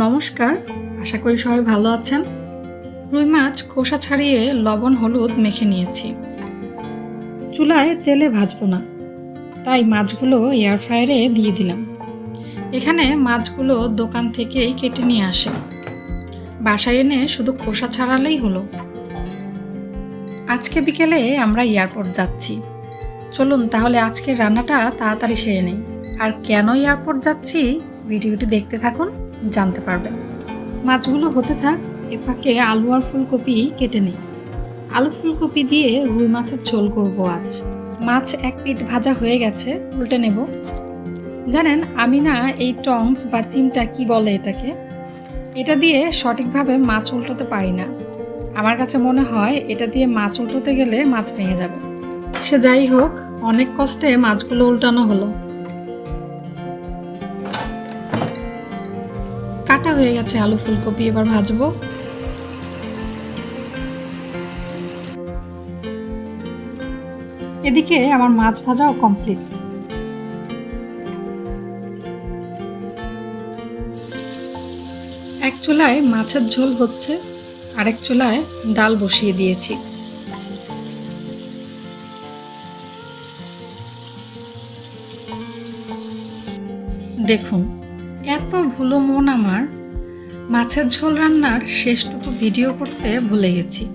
নমস্কার, আশা করি সবাই ভালো আছেন। রুই মাছ খোসা ছাড়িয়ে লবণ, হলুদ মেখে নিয়েছি। চুলায় তেলে ভাজবো না, তাই মাছগুলো এয়ার ফ্রায়ারে দিয়ে দিলাম। এখানে মাছগুলো দোকান থেকেই কেটে নিয়ে আসে। বাসায় এনে শুধু খোসা ছাড়ালেই হলো। আজকে বিকেলে আমরা এয়ারপোর্ট যাচ্ছি। চলুন তাহলে আজকের রান্নাটা তাড়াতাড়ি সেরে নেই। আর কেন এয়ারপোর্ট যাচ্ছি, ভিডিওটি দেখতে থাকুন। জানতে পারবেন মাছগুলো হতে থাক, এ ফাঁকে আলু আর ফুলকপি কেটে নিই। আলু ফুলকপি দিয়ে রুই মাছের ঝোল করব আজ। মাছ এক পিঠ ভাজা হয়ে গেছে, উল্টে নেব। জানেন, আমি না এই টংস বা চিমটা কি বলে এটাকে? এটা দিয়ে সঠিকভাবে মাছ উল্টোতে পারি না। আমার কাছে মনে হয় এটা দিয়ে মাছ উল্টোতে গেলে মাছ ভেঙে যাবে। সে যাই হোক, অনেক কষ্টে মাছগুলো উল্টানো হলো। হয়ে গেছে আলু ফুলকপি, এবার ভাজবো। এদিকে আমার মাছ ভাজাও কমপ্লিট এক চুলায় মাছের ঝোল হচ্ছে, আরেক চুলায় ডাল বসিয়ে দিয়েছি। দেখুন, এত ভুলো মন আমার। মাছের ঝোল রান্নার শেষটুকু ভিডিও করতে ভুলে গেছি।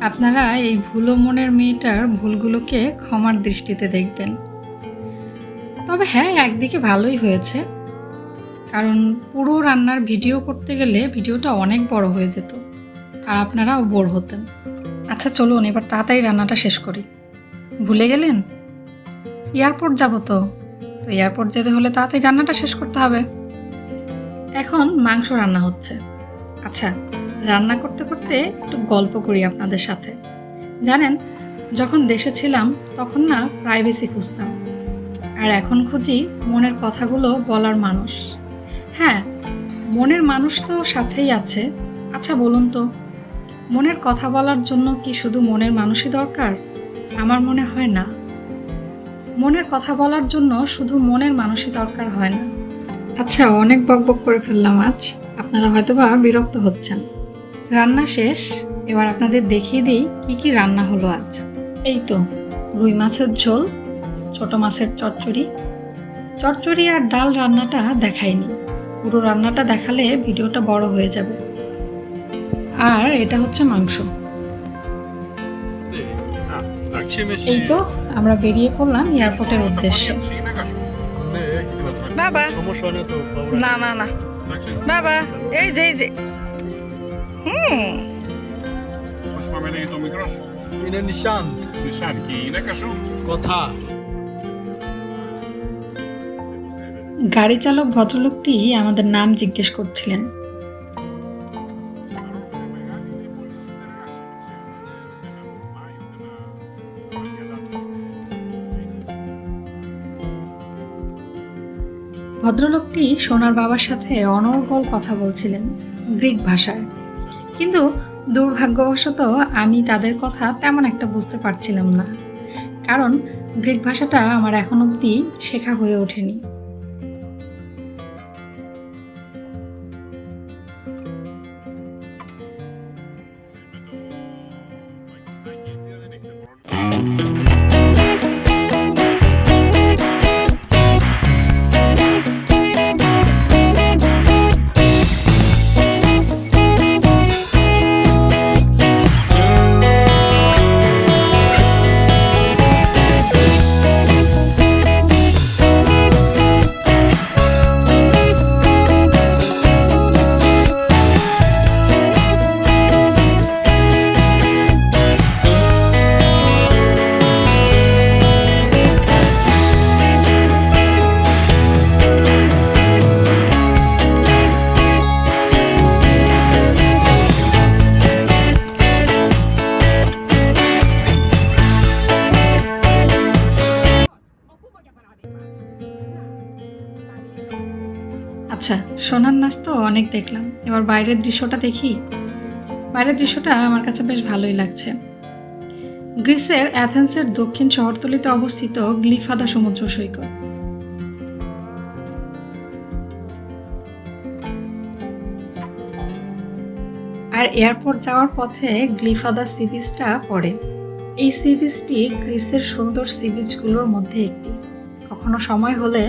আপনারা এই ভুলো মনের মেয়েটার ভুলগুলোকে ক্ষমার দৃষ্টিতে দেখবেন। তবে হ্যাঁ একদিকে ভালোই হয়েছে। কারণ পুরো রান্নার ভিডিও করতে গেলে ভিডিওটা অনেক বড় হয়ে যেত। আর আপনারাও বোর হতেন। আচ্ছা চলুন, এবার তাড়াতাড়ি রান্নাটা শেষ করি। ভুলে গেলেন? এয়ারপোর্ট যাব তো। তো এয়ারপোর্ট যেতে হলে তাড়াতাড়ি রান্নাটা শেষ করতে হবে। এখন মাংস রান্না হচ্ছে। আচ্ছা রান্না করতে করতে একটু গল্প করি আপনাদের সাথে। জানেন, যখন দেশে ছিলাম, তখন না প্রাইভেসি খুঁজতাম। আর এখন খুঁজি মনের কথাগুলো বলার মানুষ। হ্যাঁ মনের মানুষ তো সাথেই আছে। আচ্ছা বলুন তো, মনের কথা বলার জন্য কি শুধু মনের মানুষই দরকার? আমার মনে হয় না। মনের কথা বলার জন্য শুধু মনের মানুষই দরকার হয় না। আচ্ছা অনেক বকবক করে ফেললাম আজ। আপনারা হয়তোবা বিরক্ত হচ্ছেন। রান্না শেষ, এবার আপনাদের দেখিয়ে দিই কি কি রান্না হলো আজ। এই তো, রুই মাছের ঝোল, ছোট মাছের চচ্চড়ি। চচ্চড়ি আর ডাল রান্নাটা দেখায়নি পুরো রান্নাটা দেখালে ভিডিওটা বড় হয়ে যাবে। আর এটা হচ্ছে মাংস। এই তো, আমরা বেরিয়ে পড়লাম এয়ারপোর্টের উদ্দেশ্যে। বাবা। না না না। বাবা এই যে এই যে। হুম। গাড়ি চালক ভদ্রলোকটি আমাদের নাম জিজ্ঞেস করছিলেন। ভদ্রলোকটি সোনার বাবার সাথে অনর্গল কথা বলছিলেন? গ্রিক ভাষায়। কিন্তু দুর্ভাগ্যবশত আমি তাদের কথা তেমন একটা বুঝতে পারছিলাম না। কারণ গ্রিক ভাষাটা আমার এখন অবধি শেখা হয়ে ওঠেনি। সোনার নাচ তো অনেক দেখলাম। এবার বাইরের দৃশ্যটা দেখি। বাইরের দৃশ্যটা আমার কাছে বেশ ভালোই লাগছে। গ্রিসের অ্যাথেন্সের দক্ষিণ শহরতলিতে অবস্থিত গ্লিফাদা সমুদ্র সৈকত। আর এয়ারপোর্ট যাওয়ার পথে গ্লিফাদা সি বিচটা পড়ে। এই সি বিচটি গ্রিসের সুন্দর সি বিচগুলোর মধ্যে একটি। কখনো সময় হলে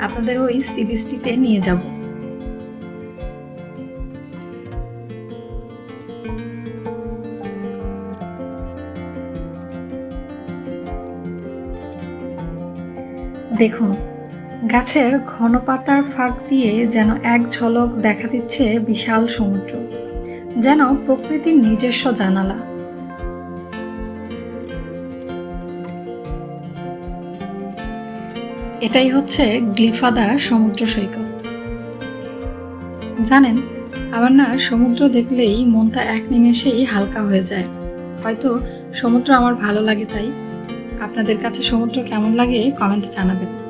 আপনাদের ওই সি বিচটিতে নিয়ে যাব। দেখুন, গাছের ঘন পাতার ফাঁক দিয়ে যেন এক ঝলক দেখা দিচ্ছে বিশাল সমুদ্র, যেন প্রকৃতির নিজস্ব জানালা। এটাই হচ্ছে গ্লিফাদা সমুদ্র সৈকত। জানেন, আবার না সমুদ্র দেখলেই মনটা এক নিমেষেই হালকা হয়ে যায়। হয়তো সমুদ্র আমার ভালো লাগে তাই। আপনাদের কাছে সমুদ্র কেমন লাগে কমেন্টে জানাবেন।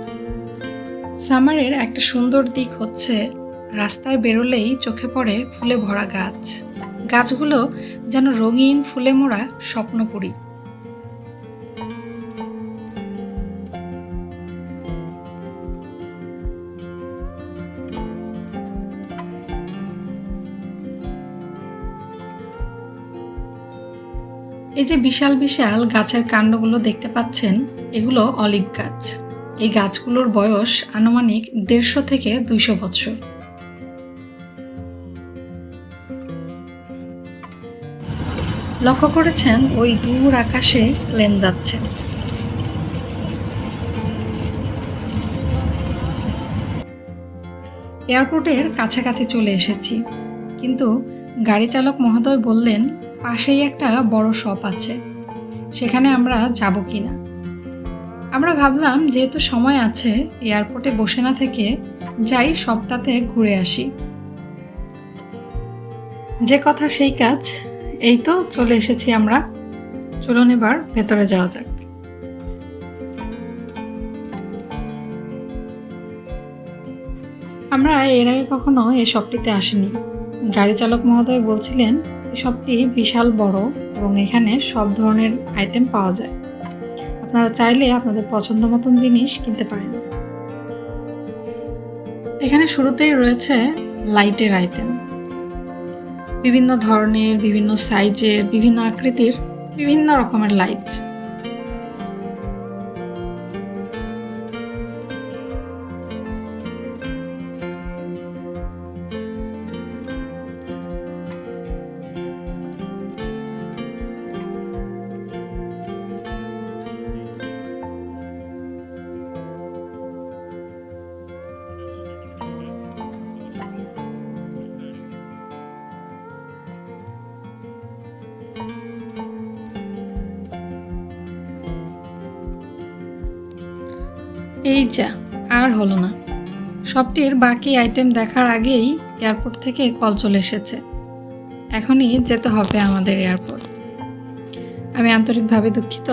সামারের একটা সুন্দর দিক হচ্ছে রাস্তায় বেরোলেই চোখে পড়ে ফুলে ভরা গাছ। গাছগুলো যেন রঙিন ফুলে মোড়া স্বপ্নপুরী। এই যে বিশাল বিশাল গাছের কাণ্ডগুলো দেখতে পাচ্ছেন, এগুলো অলিভ গাছ। এই গাছগুলোর বয়স আনুমানিক দেড়শো থেকে দুইশো বছর। লক্ষ্য করেছেন, ওই দূর আকাশে প্লেন যাচ্ছে। এয়ারপোর্টের কাছাকাছি চলে এসেছি। কিন্তু গাড়ি চালক মহোদয় বললেন পাশেই একটা বড় শপ আছে। সেখানে আমরা যাব কি না আমরা ভাবলাম, যেহেতু সময় আছে, এয়ারপোর্টে বসে না থেকে যাই সবটাতে ঘুরে আসি। যে কথা সেই কাজ। এই তো চলে এসেছি আমরা। চলুন এবার ভেতরে যাওয়া যাক। আমরা এর আগে কখনো এই শপটিতে আসিনি। গাড়ি চালক মহোদয় বলছিলেন শপটি বিশাল, বড় এবং এখানে সব ধরনের আইটেম পাওয়া যায়। আপনারা চাইলে আপনাদের পছন্দ মতন জিনিস কিনতে পারেন। এখানে শুরুতেই রয়েছে লাইটের আইটেম বিভিন্ন ধরনের, বিভিন্ন সাইজের বিভিন্ন আকৃতির বিভিন্ন রকমের লাইট এই যা, আর হলো না। শপটির বাকি আইটেম দেখার আগেই এয়ারপোর্ট থেকে কল চলে এসেছে। এখনই যেতে হবে আমাদের এয়ারপোর্ট আমি আন্তরিকভাবে দুঃখিত,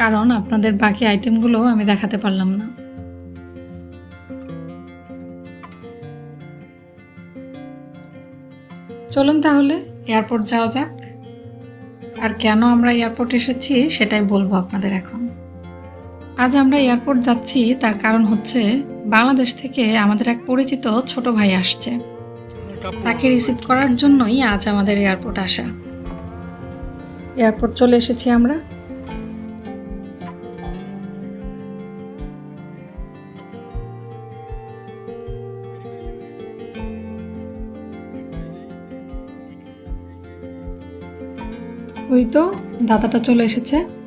কারণ আপনাদের বাকি আইটেমগুলো আমি দেখাতে পারলাম না। চলুন তাহলে এয়ারপোর্ট যাওয়া যাক। আর কেন আমরা এয়ারপোর্ট এসেছি সেটাই বলব আপনাদের এখন। আজ আমরা এয়ারপোর্ট যাচ্ছি, তার কারণ হচ্ছে বাংলাদেশ থেকে আমাদের এক পরিচিত ছোট ভাই আসছে। তাকে রিসিভ করার জন্যই আজ আমাদের এয়ারপোর্ট আসা। এয়ারপোর্ট চলে এসেছি আমরা। ওই তো, দাদাটা চলে এসেছে।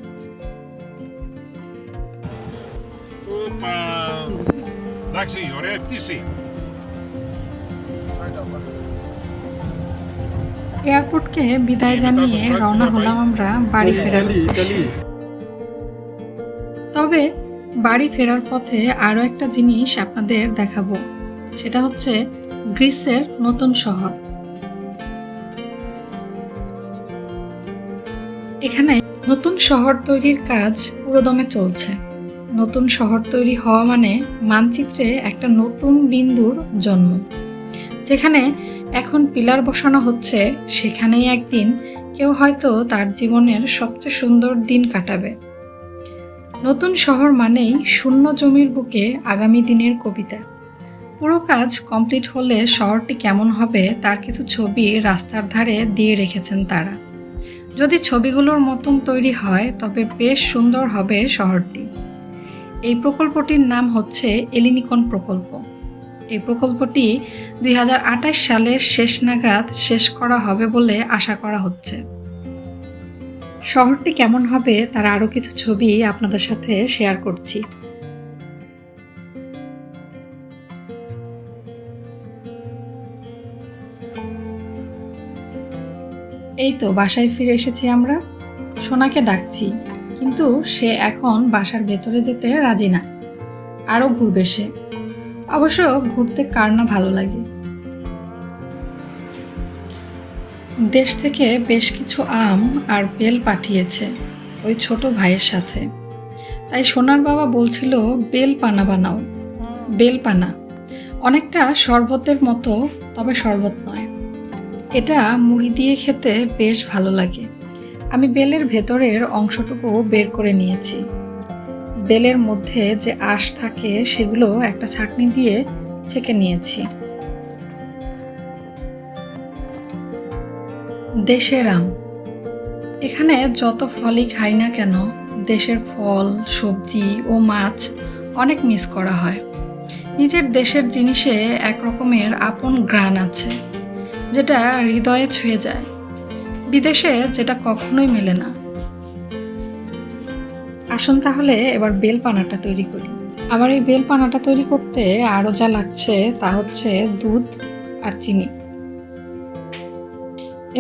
এয়ারপোর্টকে বিদায় জানিয়ে রওনা হলাম আমরা বাড়ি ফেরার উদ্দেশ্যে। তবে বাড়ি ফেরার পথে আরও একটা জিনিস আপনাদের দেখাবো। সেটা হচ্ছে গ্রিসের নতুন শহর। এখানে নতুন শহর তৈরির কাজ পুরোদমে চলছে। নতুন শহর তৈরি হওয়া মানে মানচিত্রে একটা নতুন বিন্দুর জন্ম। যেখানে এখন পিলার বসানো হচ্ছে, সেখানেই একদিন কেউ হয়তো তার জীবনের সবচেয়ে সুন্দর দিন কাটাবে। নতুন শহর মানেই শূন্য জমির বুকে আগামী দিনের কবিতা। পুরো কাজ কমপ্লিট হলে শহরটি কেমন হবে তার কিছু ছবি রাস্তার ধারে দিয়ে রেখেছেন তারা। যদি ছবিগুলোর মতন তৈরি হয়, তবে বেশ সুন্দর হবে শহরটি। এই প্রকল্পটির নাম হচ্ছে এলিনিকন প্রকল্প। এই প্রকল্পটি দুই সালের শেষ নাগাদ শেষ করা হবে বলে আশা করা হচ্ছে। শহরটি কেমন হবে তার আরও কিছু ছবি আপনাদের সাথে শেয়ার করছি। এই তো, বাসায় ফিরে এসেছি আমরা। সোনাকে ডাকছি। কিন্তু সে এখন বাসার ভেতরে যেতে রাজি না। আরও ঘুরবে সে। অবশ্য ঘুরতে কার না ভালো লাগে। দেশ থেকে বেশ কিছু আম আর বেল পাঠিয়েছে ওই ছোট ভাইয়ের সাথে। তাই সোনার বাবা বলছিল, বেল পানা বানাও। বেল পানা। অনেকটা শরবতের মতো, তবে শরবত নয়। এটা মুড়ি দিয়ে খেতে বেশ ভালো লাগে। আমি বেলের ভেতরের অংশটুকু বের করে নিয়েছি। বেলের মধ্যে যে আঁশ থাকে, সেগুলো একটা ছাঁকনি দিয়ে ছেঁকে নিয়েছি। দেশের আম। এখানে যত ফলই খাই না কেন, দেশের ফল, সবজি ও মাছ অনেক মিস করা হয়। নিজের দেশের জিনিসে এক রকমের আপন গ্রান আছে, যেটা হৃদয়ে ছুঁয়ে যায়। বিদেশে যেটা কখনোই মেলে না। আসুন তাহলে এবার বেল পানাটা তৈরি করি। আবার এই বেল পানাটা তৈরি করতে আরও যা লাগছে তা হচ্ছে দুধ আর চিনি।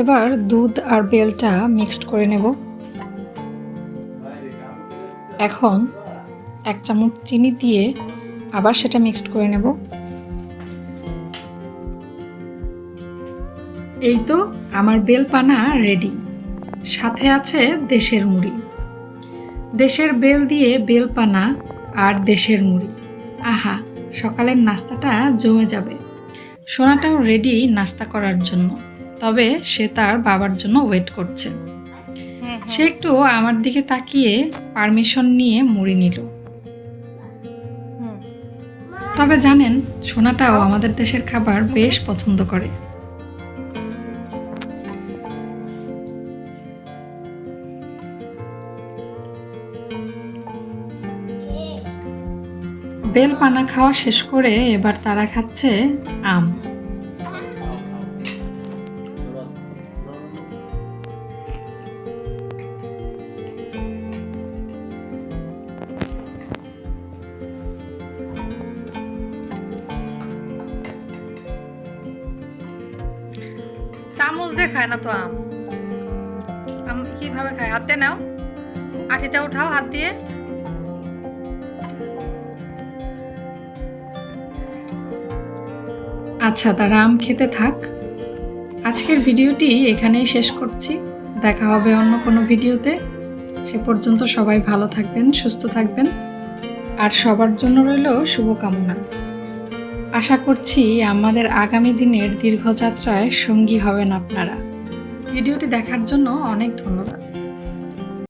এবার দুধ আর বেলটা মিক্সড করে নেব। এখন এক চামচ চিনি দিয়ে আবার সেটা মিক্সড করে নেব। এই তো আমার বেলপানা রেডি সাথে আছে দেশের মুড়ি। দেশের বেল দিয়ে বেলপানা আর দেশের মুড়ি। আহা, সকালের নাস্তাটা জমে যাবে। সোনাটাও রেডি নাস্তা করার জন্য। তবে সে তার বাবার জন্য ওয়েট করছে। সে একটু আমার দিকে তাকিয়ে পারমিশন নিয়ে মুড়ি নিল। তবে জানেন, সোনাটাও আমাদের দেশের খাবার বেশ পছন্দ করে। বেল পানা খাওয়া শেষ করে এবার তারা খাচ্ছে আম। চামচ দিয়ে খায় না তো আম। আম কীভাবে খায়? হাত নাও। আঠিটা উঠাও, হাত দিয়ে। আচ্ছা তারা আম খেতে থাক। আজকের ভিডিওটি এখানেই শেষ করছি। দেখা হবে অন্য কোনো ভিডিওতে। সে পর্যন্ত সবাই ভালো থাকবেন, সুস্থ থাকবেন। আর সবার জন্য রইল শুভকামনা। আশা করছি আমাদের আগামী দিনের দীর্ঘযাত্রায় সঙ্গী হবেন আপনারা। ভিডিওটি দেখার জন্য অনেক ধন্যবাদ।